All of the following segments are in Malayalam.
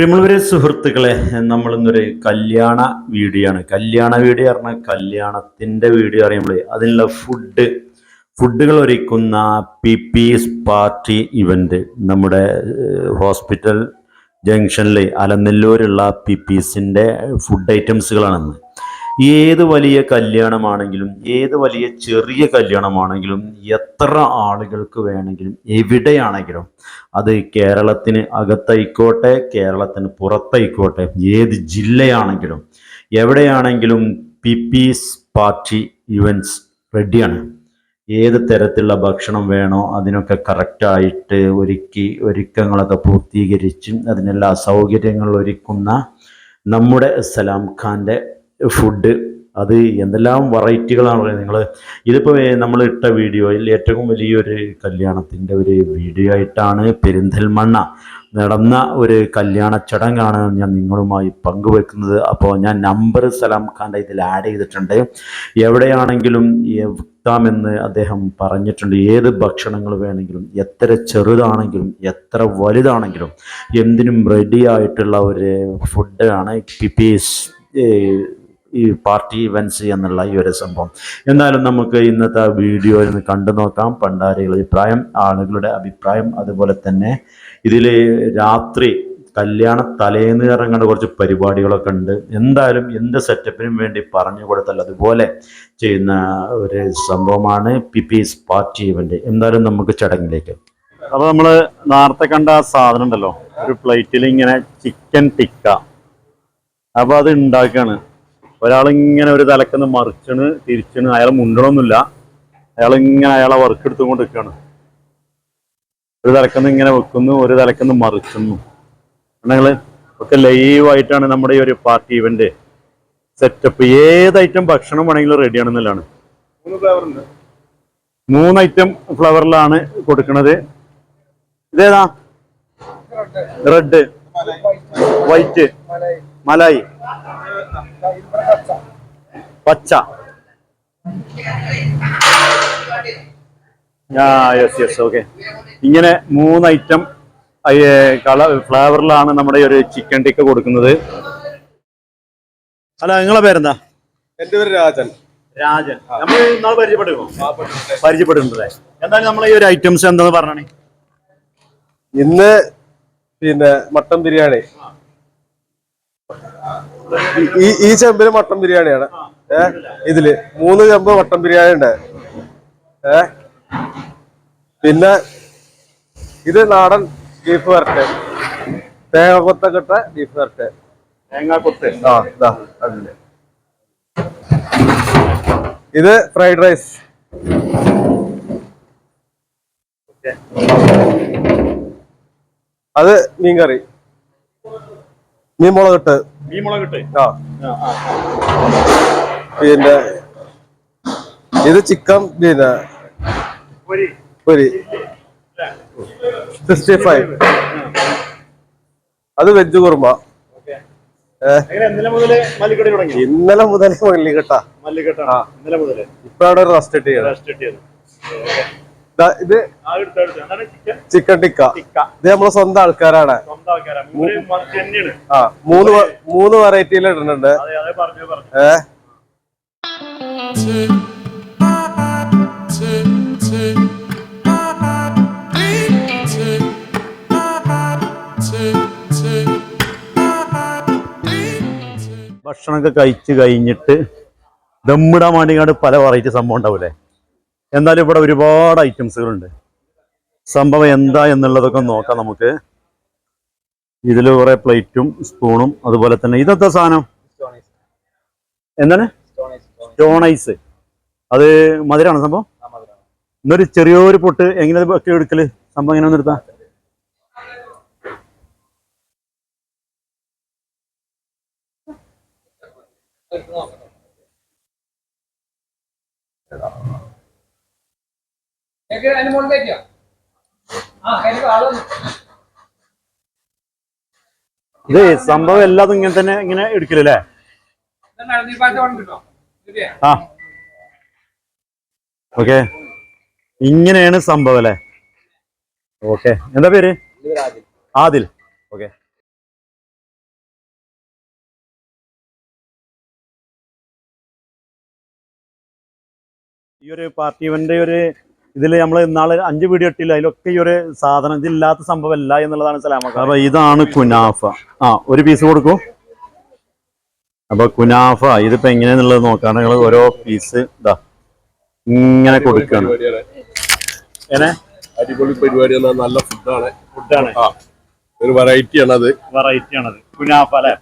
പ്രിയമുള്ളവരെ സുഹൃത്തുക്കളെ നമ്മൾ ഇന്നൊരു കല്യാണ വീഡിയോ ആണ് കല്യാണ വീഡിയോ പറഞ്ഞാൽ കല്യാണത്തിന്റെ വീഡിയോ അറിയുമ്പോൾ അതിനുള്ള ഫുഡ് ഫുഡുകൾ ഒരുക്കുന്ന പി പീസ് പാർട്ടി ഇവന്റ് നമ്മുടെ ഹോസ്പിറ്റൽ ജംഗ്ഷനിൽ അലനെല്ലൂരുള്ള പി പീസിന്റെ ഫുഡ് ഐറ്റംസുകളാണെന്ന് ഏത് വലിയ കല്യാണമാണെങ്കിലും ഏത് വലിയ ചെറിയ കല്യാണമാണെങ്കിലും എത്ര ആളുകൾക്ക് വേണമെങ്കിലും എവിടെയാണെങ്കിലും അത് കേരളത്തിന് അകത്തായിക്കോട്ടെ കേരളത്തിന് പുറത്തായിക്കോട്ടെ ഏത് ജില്ലയാണെങ്കിലും എവിടെയാണെങ്കിലും പി പീസ് പാർട്ടി ഇവന്റ്സ് റെഡിയാണ്. ഏത് തരത്തിലുള്ള ഭക്ഷണം വേണോ അതിനൊക്കെ കറക്റ്റായിട്ട് ഒരുക്കി ഒരുക്കങ്ങളൊക്കെ പൂർത്തീകരിച്ചും അതിനെല്ലാ സൗകര്യങ്ങൾ ഒരുക്കുന്ന നമ്മുടെ സലാം ഖാന്റെ ഫുഡ് അത് എന്തെല്ലാം വെറൈറ്റികളാണ് നിങ്ങൾ ഇതിപ്പോൾ നമ്മൾ ഇട്ട വീഡിയോയിൽ ഏറ്റവും വലിയൊരു കല്യാണത്തിന്റെ ഒരു വീഡിയോ ആയിട്ടാണ് പെരിന്തൽമണ്ണ നടന്ന ഒരു കല്യാണ ചടങ്ങാണ് ഞാൻ നിങ്ങളുമായി പങ്കുവെക്കുന്നത്. അപ്പോൾ ഞാൻ നമ്പർ സലാം ഖാന്റെ ഇതിൽ ആഡ് ചെയ്തിട്ടുണ്ട്. എവിടെയാണെങ്കിലും എത്താമെന്ന് അദ്ദേഹം പറഞ്ഞിട്ടുണ്ട്. ഏത് ഭക്ഷണങ്ങൾ വേണമെങ്കിലും എത്ര ചെറുതാണെങ്കിലും എത്ര വലുതാണെങ്കിലും എന്തിനും റെഡി ആയിട്ടുള്ള ഒരു ഫുഡാണ് പിപ്പീസ് ഈ പാർട്ടി ഇവൻസ് എന്നുള്ള ഈ ഒരു സംഭവം. എന്നാലും നമുക്ക് ഇന്നത്തെ വീഡിയോയിൽ നിന്ന് കണ്ടു നോക്കാം. പണ്ടാരികളുടെ അഭിപ്രായം ആളുകളുടെ അഭിപ്രായം അതുപോലെ തന്നെ ഇതിൽ രാത്രി കല്യാണ തലേന്ന് ഇറങ്ങേണ്ട കുറച്ച് പരിപാടികളൊക്കെ ഉണ്ട്. എന്തായാലും എന്ത് സെറ്റപ്പിനും വേണ്ടി പറഞ്ഞു കൊടുത്താൽ അതുപോലെ ചെയ്യുന്ന ഒരു സംഭവമാണ് പി പാർട്ടി ഇവന്റ് എന്തായാലും നമുക്ക് ചടങ്ങിലേക്ക്. അപ്പൊ നമ്മൾ നേരത്തെ കണ്ട ആ സാധനം ഉണ്ടല്ലോ. ഒരു പ്ലേറ്റിൽ ഇങ്ങനെ ചിക്കൻ ടിക്ക അപ്പൊ അത് ഉണ്ടാക്കാണ്. ഒരാൾ ഇങ്ങനെ ഒരു തലക്കുന്ന് മറിച്ചണ് തിരിച്ചണ് അയാൾ മുണ്ടണമൊന്നുമില്ല അയാളിങ്ങനെ അയാളെ വർക്ക് എടുത്തുകൊണ്ട് നിൽക്കുകയാണ് ഒരു തലക്കുന്ന് ഇങ്ങനെ വെക്കുന്നു ഒരു തലക്കുന്ന് മറിച്ചുന്നു. ഞങ്ങൾ ഒക്കെ ലൈവായിട്ടാണ് നമ്മുടെ ഈ ഒരു പാർട്ടി ഇവന്റ് സെറ്റപ്പ് ഏത് ഐറ്റം ഭക്ഷണം വേണമെങ്കിലും റെഡി ആണെന്നുള്ളതാണ്. മൂന്ന് ഐറ്റം ഫ്ലവറിലാണ് കൊടുക്കുന്നത് ഇതേതാ? Red white malai. പച്ച. യെസ് യെസ് ഓക്കെ ഇങ്ങനെ മൂന്ന് ഐറ്റം കള ഫ്ലേവറിലാണ് നമ്മുടെ ഒരു ചിക്കൻ ടിക്ക കൊടുക്കുന്നത്. അല്ല നിങ്ങളെ പേരെന്താ? എന്റെ പേര് രാജൻ. രാജൻ. നമ്മൾ ഇന്നാൾ പരിചയപ്പെടുമോ പരിചയപ്പെട്ടിട്ടുണ്ടല്ലേ എന്താണ് നമ്മൾ ഈ ഒരു ഐറ്റംസ് എന്താന്ന് പറഞ്ഞേ ഇന്ന് പിന്നെ മട്ടൻ ബിരിയാണി. ഈ ഈ ചെമ്പിൽ മട്ടൻ ബിരിയാണിയാണ്. ഏ ഇതിൽ മൂന്ന് ചെമ്പ് മട്ടൻ ബിരിയാണി ഉണ്ട്. ഏ പിന്നെ ഇത് നാടൻ ബീഫ് വരട്ടെ. തേങ്ങ കൊത്തൊക്കെ ഇട്ട ബീഫ് വരട്ടെ തേങ്ങാക്കൊത്ത് ആ ഇതാ അതിൽ. ഇത് ഫ്രൈഡ് റൈസ് അത് മീൻകറി. മീൻ മുളകിട്ട്. മുളകിട്ട് ആ. പിന്നെ ഇത് ചിക്കൻ പിന്നെ പൊരി. Sixty five. അത് വെജ് കുറുമ. ഇന്നലെ മുതൽ മല്ലിക്കടി തുടങ്ങി? ഇന്നലെ മുതൽ മുതൽ. ഇപ്പൊ അവിടെ റെസ്റ്റ് ചെയ്യണം റെസ്റ്റ് കിട്ടിയത്. ദാ ഇത് ചിക്കൻ ചിക്കൻ ടിക്ക. ടിക്ക. ഇത് നമ്മളെ സ്വന്തം ആൾക്കാരാണ്. ആ മൂന്ന് മൂന്ന് വെറൈറ്റിയിൽ ഇടുന്നുണ്ട്. അതെ അതെ പറഞ്ഞു പറഞ്ഞു. ഏ? ഭക്ഷണമൊക്കെ കഴിച്ച് കഴിഞ്ഞിട്ട് ദമ്മിടാൻ വേണ്ടിങ്ങാണ്ട് പല വെറൈറ്റി സംഭവം ഉണ്ടാവൂലേ? എന്നാലും ഇവിടെ ഒരുപാട് ഐറ്റംസുകളുണ്ട്. സംഭവം എന്താ എന്നുള്ളതൊക്കെ നോക്കാം നമുക്ക്. ഇതിൽ കുറെ പ്ലേറ്റും സ്പൂണും അതുപോലെ തന്നെ ഇതെന്താ സാധനം? എന്താണ്? സ്റ്റോൺ ഐസ് അത് മധുരമാണ് സംഭവം? ഇന്നൊരു ചെറിയൊരു പൊട്ട്. എങ്ങനെ ഒക്കെ എടുക്കൽ? സംഭവം എങ്ങനെ നിർത്താം എനിക്ക് അതിന്റെ മുകളിലേക്കോ? ആ കരുവ് ആളൊന്നും സംഭവം എല്ലാതും ഇങ്ങനെ തന്നെ ഇങ്ങനെ എടുക്കില്ലല്ലേ ആ. ഓക്കെ. ഇങ്ങനെയാണ് സംഭവം അല്ലേ? ഓക്കെ. എന്താ പേര്? ആദിൽ. ഓക്കെ. ഈ ഒരു പാർട്ടി ഇവന്റെ ഒരു ഇതിൽ നമ്മൾ ഇന്നാൾ അഞ്ച് വീഡിയോ ഇട്ടില്ല. അതിലൊക്കെ ഈ ഒരു സാധനം ഇതില്ലാത്ത സംഭവമല്ല എന്നുള്ളതാണ് സലാമക്ക അപ്പൊ ഇതാണ് കുനാഫ. ആ ഒരു പീസ് കൊടുക്കൂ. അപ്പൊ കുനാഫ ഇതിപ്പോ എങ്ങനെയാന്നുള്ളത് നോക്കാണ്. നിങ്ങൾ ഓരോ പീസ് ഇതാ ഇങ്ങനെ കൊടുക്കാണ്. അടിപൊളി പരിപാടി നല്ല ഫുഡാണ്. ഫുഡാണ് ഒരു വെറൈറ്റി ആണ് അത് വെറൈറ്റി ആണത്. കുനാഫ അല്ലെ?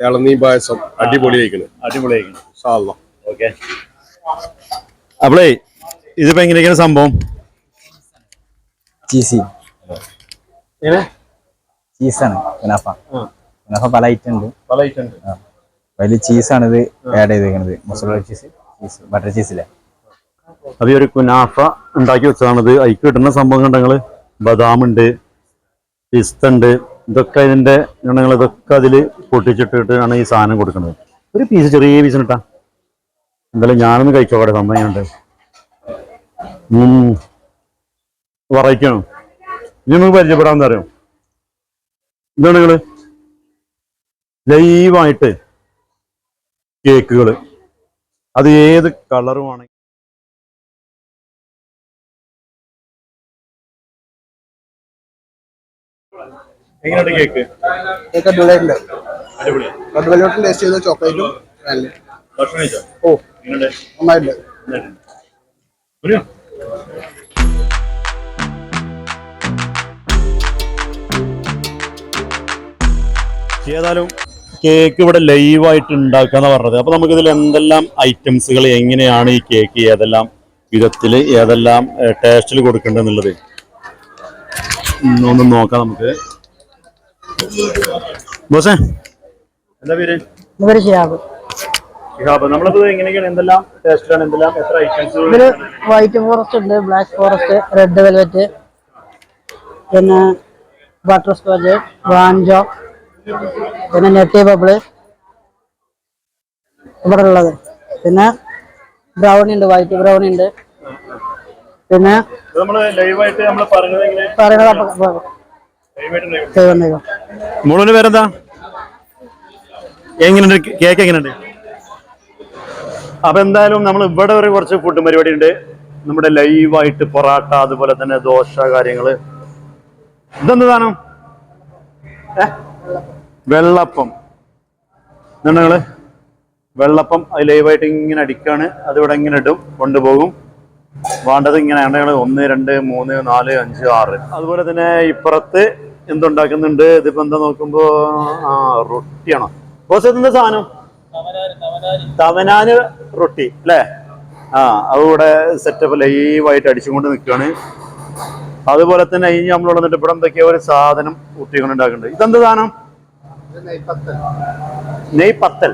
ഇളനീ പായസം അടിപൊളി ഓക്കെ അപ്പളേ ഇതിപ്പോ എങ്ങനെയൊക്കെയാണ് സംഭവം? ചീസി ചീസാണ് കുനാഫ. കുനാഫ പല ഐറ്റം ഉണ്ട്. പല ഐറ്റം ഉണ്ട്. വലിയ ചീസാണ് ഇത് ആഡ് ചെയ്തേക്കുന്നത് മസാല ചീസ് ചീസ് ബട്ടർ ചീസിലെ അപ്പൊ ഈ ഒരു കുനാഫ ഉണ്ടാക്കി വെച്ചതാണിത്. അതിക്ക് കിട്ടുന്ന സംഭവം കണ്ടങ്ങൾ ബദാം ഉണ്ട് പിസ്ത ഉണ്ട്. ഇതൊക്കെ ഇതിന്റെ ഗണങ്ങൾ ഇതൊക്കെ അതിൽ പൊട്ടിച്ചിട്ടിട്ടാണ് ഈ സാധനം കൊടുക്കുന്നത് ഒരു പീസ് ചെറിയ പീസ് ഇട്ടാ. എന്തായാലും ഞാനൊന്ന് കഴിച്ചോട്ടെ സംഭവം എങ്ങനെയുണ്ട്? വെറൈറ്റി ആണ് ഇനി നമുക്ക് പരിചയപ്പെടാൻ അറിയാം? എന്താണ് നിങ്ങൾ ലൈവായിട്ട് കേക്കുകൾ അത് ഏത് കളറുമാണ്? എങ്ങനെയുണ്ട് കേക്ക്? കേക്ക് അടിപൊളിയായിട്ടുണ്ട്. ടേസ്റ്റ് ചെയ്ത ചോക്ലേറ്റും ഓ. നന്നായിട്ടുണ്ട്. ഏതായാലും കേക്ക് ഇവിടെ ലൈവായിട്ട് ഉണ്ടാക്കാന്ന് പറഞ്ഞത്. അപ്പൊ നമുക്കിതിൽ എന്തെല്ലാം ഐറ്റംസുകൾ എങ്ങനെയാണ് ഈ കേക്ക് ഏതെല്ലാം വിധത്തിൽ ഏതെല്ലാം ടേസ്റ്റിൽ കൊടുക്കേണ്ടതെന്നുള്ളത് ഉം, ഒന്ന് നോക്കാം നമുക്ക്. ബോസേ എന്താ പേര്? ഷിഹാബ് നമ്മളിപ്പോ എങ്ങനെയൊക്കെയാണ്? എന്തെല്ലാം ടേസ്റ്റിലാണ് എന്തെല്ലാം എത്ര ഐറ്റംസ് ഇതിൽ വൈറ്റ് ഫോറസ്റ്റ് ഉണ്ട് ബ്ലാക്ക് ഫോറസ്റ്റ് റെഡ് വെൽവെറ്റ് പിന്നെ ബട്ടർ സ്കോച്ച് വാഞ്ചോ പിന്നെ നെട്ടി ബബിൾ ഇവിടെ ഉള്ളത്. പിന്നെ ബ്രൗണി ഉണ്ട് വൈറ്റ് ബ്രൗണി ഉണ്ട്. പിന്നെ നമ്മൾ ലൈവായിട്ട് നമ്മൾ പറഞ്ഞത് എങ്ങനെ പറയുന്നത് മുഴുവൻ മുഴുവൻ പേരെന്താ? എങ്ങനെയുണ്ട്? കേക്ക് എങ്ങനെയുണ്ട്? അപ്പൊ എന്തായാലും നമ്മൾ ഇവിടെ ഒരു കുറച്ച് ഫുഡ് പരിപാടി ഉണ്ട് നമ്മുടെ ലൈവായിട്ട് പൊറാട്ട അതുപോലെ തന്നെ ദോശ കാര്യങ്ങൾ. ഇതെന്ത് വെള്ളപ്പം. നിങ്ങൾ? വെള്ളപ്പം അത് ലൈവായിട്ട് ഇങ്ങനെ അടിക്കാണ്. അതിവിടെ ഇങ്ങനെ ഇടും കൊണ്ടുപോകും. വേണ്ടത് ഇങ്ങനെയാണ്. ഞങ്ങൾ ഒന്ന് രണ്ട് മൂന്ന് നാല് അഞ്ച് ആറ്. അതുപോലെ തന്നെ ഇപ്പുറത്ത് എന്തുണ്ടാക്കുന്നുണ്ട്? ഇതിപ്പോ എന്താ നോക്കുമ്പോ ആ റൊട്ടിയാണോ? ബോസ് എന്താ സാധനം? തവനാന് റൊട്ടി അല്ലേ? ആ അതുകൂടെ സെറ്റപ്പ് ലൈവായിട്ട് അടിച്ചുകൊണ്ട് നിൽക്കുകയാണ്. അതുപോലെ തന്നെ ഇനി നമ്മൾ വന്നിട്ട് ഇവിടെ എന്തൊക്കെയോ ഒരു സാധനം കുട്ടികൾ ഉണ്ടാക്കുന്നുണ്ട് ഇതെന്ത് സാധനം? നെയ് പത്തൽ.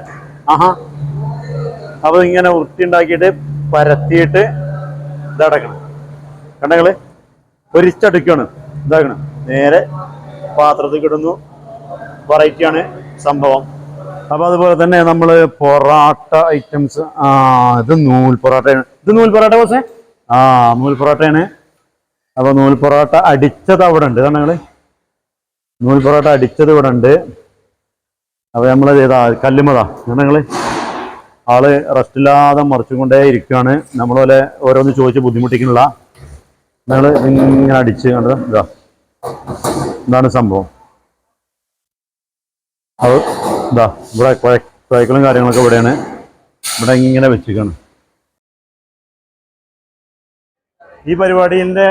ആഹാ. അപ്പൊ ഇങ്ങനെ ഉരുട്ടി ഉണ്ടാക്കിയിട്ട് പരത്തിയിട്ട് ഇതടക്കണം. കണ്ടങ്ങൾ പൊരിച്ചടുക്കണം ഇതാക്കണം. നേരെ പാത്രത്തിൽ കിടുന്നു. വെറൈറ്റിയാണ് സംഭവം. അപ്പൊ അതുപോലെ തന്നെ നമ്മൾ പൊറാട്ട ഐറ്റംസ് ആ ഇത് നൂൽ പൊറാട്ടയാണ്. ഇത് നൂൽ പൊറാട്ട ബോസേ? ആ നൂൽ പൊറാട്ടയാണ്. അപ്പൊ നൂൽ പൊറാട്ട അടിച്ചത് അവിടെ ഉണ്ട്. നിങ്ങൾ നൂൽ പൊറാട്ട അടിച്ചത് ഇവിടെ ഉണ്ട്. അപ്പൊ നമ്മളത് ഏതാ കല്ലുമതാ? നിങ്ങൾ ആൾ റെസ്റ്റില്ലാതെ മറിച്ചും കൊണ്ടേ ഇരിക്കുകയാണ് നമ്മളെ ഓരോന്ന് ചോദിച്ച് ബുദ്ധിമുട്ടിക്കുന്നില്ല. നിങ്ങൾ ഇങ്ങനെ അടിച്ച് കണ്ടത്. ഇതാ. ഇതാണ് സംഭവം. ഇതാ ഇവിടെ കുഴ- കുഴക്കലും കാര്യങ്ങളൊക്കെ ഇവിടെയാണ്. ഇവിടെ ഇങ്ങനെ വെച്ചിരിക്കണം ഈ പരിപാടിന്റെ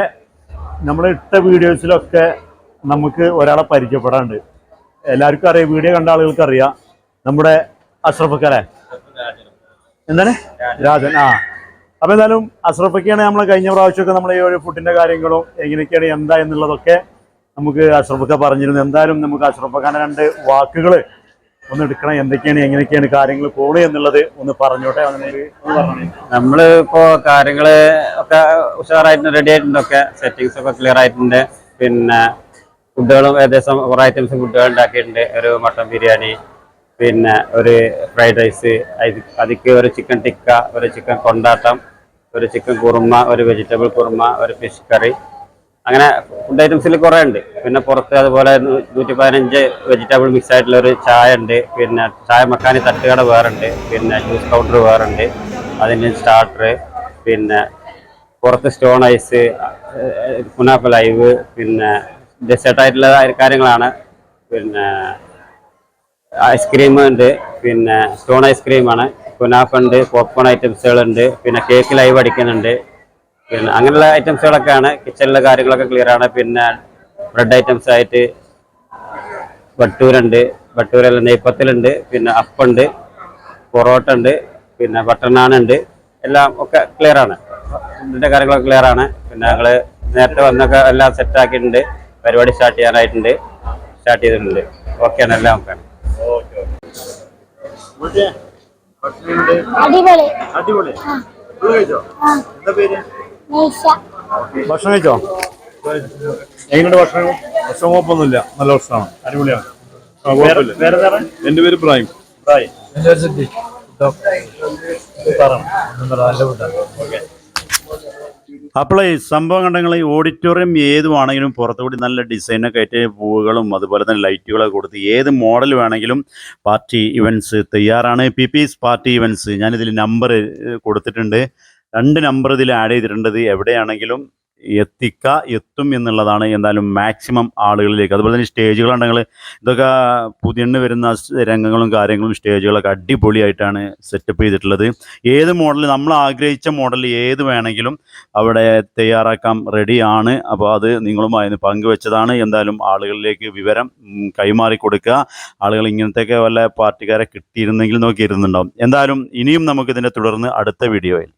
നമ്മൾ ഇട്ട വീഡിയോസിലൊക്കെ നമുക്ക് ഒരാളെ പരിചയപ്പെടാണ്ട് എല്ലാവർക്കും അറിയാം വീഡിയോ കണ്ട ആളുകൾക്ക് അറിയാം. നമ്മുടെ അഷ്റഫക്കാരെ എന്താണ്? രാജൻ ആ. അപ്പൊ എന്തായാലും അഷ്റഫക്കാണ് നമ്മൾ കഴിഞ്ഞ പ്രാവശ്യമൊക്കെ നമ്മൾ ഈ ഒരു ഫുഡിന്റെ കാര്യങ്ങളും എങ്ങനെയൊക്കെയാണ് എന്താ എന്നുള്ളതൊക്കെ നമുക്ക് അഷ്റഫക്ക പറഞ്ഞിരുന്നു. എന്തായാലും നമുക്ക് അഷ്റഫക്കാന്റെ രണ്ട് വാക്കുകൾ ഒന്ന് എടുക്കണം എന്തൊക്കെയാണ് എങ്ങനെയൊക്കെയാണ് കാര്യങ്ങൾ പോണേ എന്നുള്ളത് ഒന്ന് പറഞ്ഞോട്ടെ നമ്മൾ ഇപ്പോ കാര്യങ്ങൾ ഒക്കെ ഉഷാറായിട്ട് റെഡി ആയിട്ടുണ്ട് ഒക്കെ സെറ്റിങ്സ് ഒക്കെ ക്ലിയർ ആയിട്ടുണ്ട്. പിന്നെ ഫുഡുകളും ഏകദേശം കുറെ ഐറ്റംസ് ഫുഡുകൾ ഉണ്ടാക്കിയിട്ടുണ്ട്. ഒരു മട്ടൺ ബിരിയാണി പിന്നെ ഒരു ഫ്രൈഡ് റൈസ് അതിക്ക് ഒരു ചിക്കൻ ടിക്ക ഒരു ചിക്കൻ കൊണ്ടാട്ടം ഒരു ചിക്കൻ കുറുമ ഒരു വെജിറ്റബിൾ കുറുമ ഒരു ഫിഷ് കറി അങ്ങനെ ഫുഡ് ഐറ്റംസിൽ കുറേ ഉണ്ട്. പിന്നെ പുറത്ത് അതുപോലെ നൂറ്റി പതിനഞ്ച് വെജിറ്റബിൾ മിക്സ് ആയിട്ടുള്ള ഒരു ചായ ഉണ്ട്. പിന്നെ ചായ മക്കാനി തട്ടുകട വേറുണ്ട് പിന്നെ ജ്യൂസ് കൗണ്ടർ വേറുണ്ട് അതിന് സ്റ്റാർട്ടർ പിന്നെ പുറത്ത് സ്റ്റോൺ ഐസ് കുനാപ്പ ലൈവ് പിന്നെ ഡെസേർട്ട് ആയിട്ടുള്ള കാര്യങ്ങളാണ്. പിന്നെ ഐസ്ക്രീം ഉണ്ട്. പിന്നെ സ്റ്റോൺ ഐസ്ക്രീമാണ് കുനാഫ് ഉണ്ട് പോപ്കോൺ ഐറ്റംസുകളുണ്ട് പിന്നെ കേക്ക് ലൈവ് അടിക്കുന്നുണ്ട് പിന്നെ അങ്ങനെയുള്ള ഐറ്റംസുകളൊക്കെയാണ് കിച്ചണിലെ കാര്യങ്ങളൊക്കെ ക്ലിയർ ആണ്. പിന്നെ ബ്രെഡ് ഐറ്റംസ് ആയിട്ട് ബട്ടൂരുണ്ട്. വട്ടൂരല്ല നെയ്പ്പത്തിലുണ്ട് പിന്നെ അപ്പുണ്ട്. പൊറോട്ട ഉണ്ട് പിന്നെ ബട്ടർ നാൻ ഉണ്ട് എല്ലാം ഒക്കെ ക്ലിയർ ആണ്. ഇതിന്റെ കാര്യങ്ങളൊക്കെ ക്ലിയർ ആണ്. പിന്നെ ഞങ്ങൾ നേരത്തെ വന്നൊക്കെ എല്ലാം സെറ്റ് ആക്കിയിട്ടുണ്ട്. പരിപാടി സ്റ്റാർട്ട് ചെയ്യാനായിട്ടുണ്ട്. സ്റ്റാർട്ട് ചെയ്തിട്ടുണ്ട്. ഓക്കെയാണ് എല്ലാം ഓക്കെ അടിപൊളി. അടിപൊളി. എന്താ പേര്? ഭക്ഷണം കഴിച്ചോ? എങ്ങനെയുണ്ട് ഭക്ഷണം ഭക്ഷണം കുഴപ്പമൊന്നുമില്ല. നല്ല ഭക്ഷണമാണ്. അടിപൊളിയാണ്. വേറെ വേറെ എന്റെ പേര് പ്രായം ഹായ് അപ്പോൾ ഈ സംഭവം കണ്ടെങ്കിൽ ഈ ഓഡിറ്റോറിയം ഏതുവാണെങ്കിലും പുറത്തുകൂടി നല്ല ഡിസൈനൊക്കെ ആയിട്ട് പൂവുകളും അതുപോലെ തന്നെ ലൈറ്റുകളൊക്കെ കൊടുത്ത് ഏത് മോഡൽ വേണമെങ്കിലും പാർട്ടി ഇവന്റ്സ് തയ്യാറാണ്. പി പീസ് പാർട്ടി ഇവന്റ്സ് ഞാനിതിൽ നമ്പർ കൊടുത്തിട്ടുണ്ട്. രണ്ട് നമ്പർ ഇതിൽ ആഡ് ചെയ്തിട്ടുണ്ട് എവിടെയാണെങ്കിലും എത്തിക്ക എത്തും എന്നുള്ളതാണ് എന്തായാലും മാക്സിമം ആളുകളിലേക്ക്. അതുപോലെ തന്നെ സ്റ്റേജുകളുണ്ടെങ്കിൽ ഇതൊക്കെ പുതിയണ്ണ് വരുന്ന രംഗങ്ങളും കാര്യങ്ങളും സ്റ്റേജുകളൊക്കെ അടിപൊളിയായിട്ടാണ് സെറ്റപ്പ് ചെയ്തിട്ടുള്ളത്. ഏത് മോഡൽ നമ്മൾ ആഗ്രഹിച്ച മോഡൽ ഏത് വേണമെങ്കിലും അവിടെ തയ്യാറാക്കാം റെഡിയാണ് അപ്പോൾ അത് നിങ്ങളുമായി പങ്കുവെച്ചതാണ്. എന്തായാലും ആളുകളിലേക്ക് വിവരം കൈമാറി കൊടുക്കുക. ആളുകൾ ഇങ്ങനത്തെയൊക്കെ വല്ല പാർട്ടിക്കാരെ കിട്ടിയിരുന്നെങ്കിൽ നോക്കിയിരുന്നുണ്ടാവും. എന്തായാലും ഇനിയും നമുക്കിതിനെ തുടർന്ന് അടുത്ത വീഡിയോയിൽ